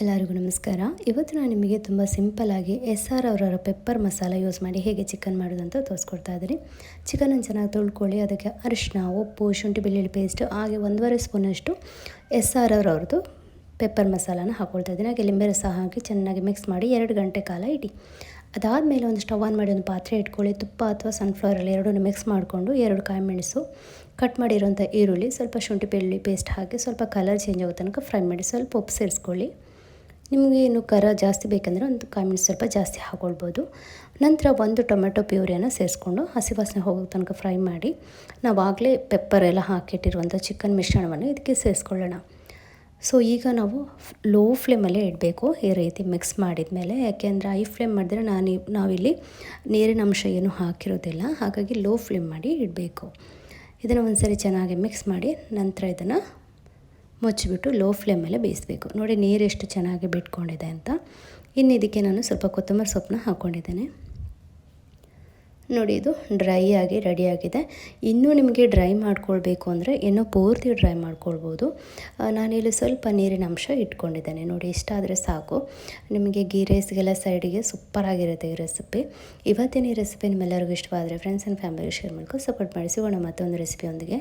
ಎಲ್ಲರಿಗೂ ನಮಸ್ಕಾರ. ಇವತ್ತು ನಾನು ನಿಮಗೆ ತುಂಬ ಸಿಂಪಲ್ಲಾಗಿ ಎಸ್ ಆರ್ ಅವರವರ ಪೆಪ್ಪರ್ ಮಸಾಲ ಯೂಸ್ ಮಾಡಿ ಹೇಗೆ ಚಿಕನ್ ಮಾಡೋದು ಅಂತ ತೋರಿಸ್ಕೊಡ್ತಾ ಇದ್ದೀನಿ. ಚಿಕನನ್ನು ಚೆನ್ನಾಗಿ ತೊಳ್ಕೊಳ್ಳಿ, ಅದಕ್ಕೆ ಅರಿಶಿನ ಉಪ್ಪು, ಶುಂಠಿ, ಬೆಳ್ಳುಳ್ಳಿ ಪೇಸ್ಟ್ ಹಾಗೆ ಒಂದೂವರೆ ಸ್ಪೂನಷ್ಟು ಎಸ್ ಆರ್ ಅವ್ರವ್ರದ್ದು ಪೆಪ್ಪರ್ ಮಸಾಲಾನ ಹಾಕ್ಕೊಳ್ತಾ ಇದ್ದೀನಿ. ಹಾಗೆ ಲಿಂಬೆ ರಸ ಹಾಕಿ ಚೆನ್ನಾಗಿ ಮಿಕ್ಸ್ ಮಾಡಿ ಎರಡು ಗಂಟೆ ಕಾಲ ಇಡಿ. ಅದಾದಮೇಲೆ ಒಂದು ಸ್ಟವ್ ಆನ್ ಮಾಡಿ ಒಂದು ಪಾತ್ರೆ ಇಟ್ಕೊಳ್ಳಿ. ತುಪ್ಪ ಅಥವಾ ಸನ್ಫ್ಲವರಲ್ಲಿ ಎರಡನ್ನು ಮಿಕ್ಸ್ ಮಾಡಿಕೊಂಡು ಎರಡು ಕಾಯಿ ಮೆಣಸು ಕಟ್ ಮಾಡಿರುವಂಥ ಈರುಳ್ಳಿ, ಸ್ವಲ್ಪ ಶುಂಠಿ, ಬೆಳ್ಳುಳ್ಳಿ ಪೇಸ್ಟ್ ಹಾಕಿ ಸ್ವಲ್ಪ ಕಲರ್ ಚೇಂಜ್ ಆಗೋ ತನಕ ಫ್ರೈ ಮಾಡಿ. ಸ್ವಲ್ಪ ಉಪ್ಪು ಸೇರಿಸ್ಕೊಳ್ಳಿ. ನಿಮಗೆ ಏನು ಖಾರ ಜಾಸ್ತಿ ಬೇಕಂದರೆ ಒಂದು ಕಾಯಿ ಸ್ವಲ್ಪ ಜಾಸ್ತಿ ಹಾಕೊಳ್ಬೋದು. ನಂತರ ಒಂದು ಟೊಮೆಟೊ ಪ್ಯೂರಿಯನ್ನು ಸೇರಿಸ್ಕೊಂಡು ಹಸಿ ವಾಸನೆ ಹೋಗೋ ತನಕ ಫ್ರೈ ಮಾಡಿ ನಾವು ಆಗಲೇ ಪೆಪ್ಪರ್ ಎಲ್ಲ ಹಾಕಿಟ್ಟಿರುವಂಥ ಚಿಕನ್ ಮಿಶ್ರಣವನ್ನು ಇದಕ್ಕೆ ಸೇರಿಸ್ಕೊಳ್ಳೋಣ. ಸೊ, ಈಗ ನಾವು ಲೋ ಫ್ಲೇಮಲ್ಲೇ ಇಡಬೇಕು ಈ ರೀತಿ ಮಿಕ್ಸ್ ಮಾಡಿದ ಮೇಲೆ ಯಾಕೆಂದರೆ ಐ ಫ್ಲೇಮ್ ಮಾಡಿದ್ರೆ ನಾನು ನಾವಿಲ್ಲಿ ನೀರಿನ ಅಂಶ ಏನು ಹಾಕಿರೋದಿಲ್ಲ, ಹಾಗಾಗಿ ಲೋ ಫ್ಲೇಮ್ ಮಾಡಿ ಇಡಬೇಕು. ಇದನ್ನು ಒಂದು ಸರಿ ಚೆನ್ನಾಗಿ ಮಿಕ್ಸ್ ಮಾಡಿ ನಂತರ ಇದನ್ನು ಮುಚ್ಚಿಬಿಟ್ಟು ಲೋ ಫ್ಲೇಮಲ್ಲೇ ಬೇಯಿಸಬೇಕು. ನೋಡಿ ನೀರು ಎಷ್ಟು ಚೆನ್ನಾಗಿ ಬಿಟ್ಕೊಂಡಿದೆ ಅಂತ. ಇನ್ನು ಇದಕ್ಕೆ ನಾನು ಸ್ವಲ್ಪ ಕೊತ್ತಂಬರಿ ಸೊಪ್ಪನ್ನ ಹಾಕ್ಕೊಂಡಿದ್ದೇನೆ. ನೋಡಿ ಇದು ಡ್ರೈ ಆಗಿ ರೆಡಿಯಾಗಿದೆ ಇನ್ನೂ ನಿಮಗೆ ಡ್ರೈ ಮಾಡ್ಕೊಳ್ಬೇಕು ಅಂದರೆ ಇನ್ನೂ ಪೂರ್ತಿ ಡ್ರೈ ಮಾಡ್ಕೊಳ್ಬೋದು. ನಾನಿಲ್ಲಿ ಸ್ವಲ್ಪ ನೀರಿನ ಅಂಶ ಇಟ್ಕೊಂಡಿದ್ದೇನೆ. ನೋಡಿ ಇಷ್ಟಾದರೆ ಸಾಕು. ನಿಮಗೆ ಗೀ ರೈಸ್ಗೆಲ್ಲ ಸೈಡಿಗೆ ಸೂಪರಾಗಿರುತ್ತೆ ಈ ರೆಸಿಪಿ ಇವತ್ತಿನ ಈ ರೆಸಿಪಿ ನಿಮ್ಮೆಲ್ಲರಿಗೂ ಇಷ್ಟವಾದರೆ ಫ್ರೆಂಡ್ಸ್ ಆ್ಯಂಡ್ ಫ್ಯಾಮಿಲಿ ಶೇರ್ ಮಾಡ್ಕೊಂಡು ಸಪೋರ್ಟ್ ಮಾಡಿ. ಸಿಗೋಣ ಮತ್ತೊಂದು ರೆಸಿಪಿಯೊಂದಿಗೆ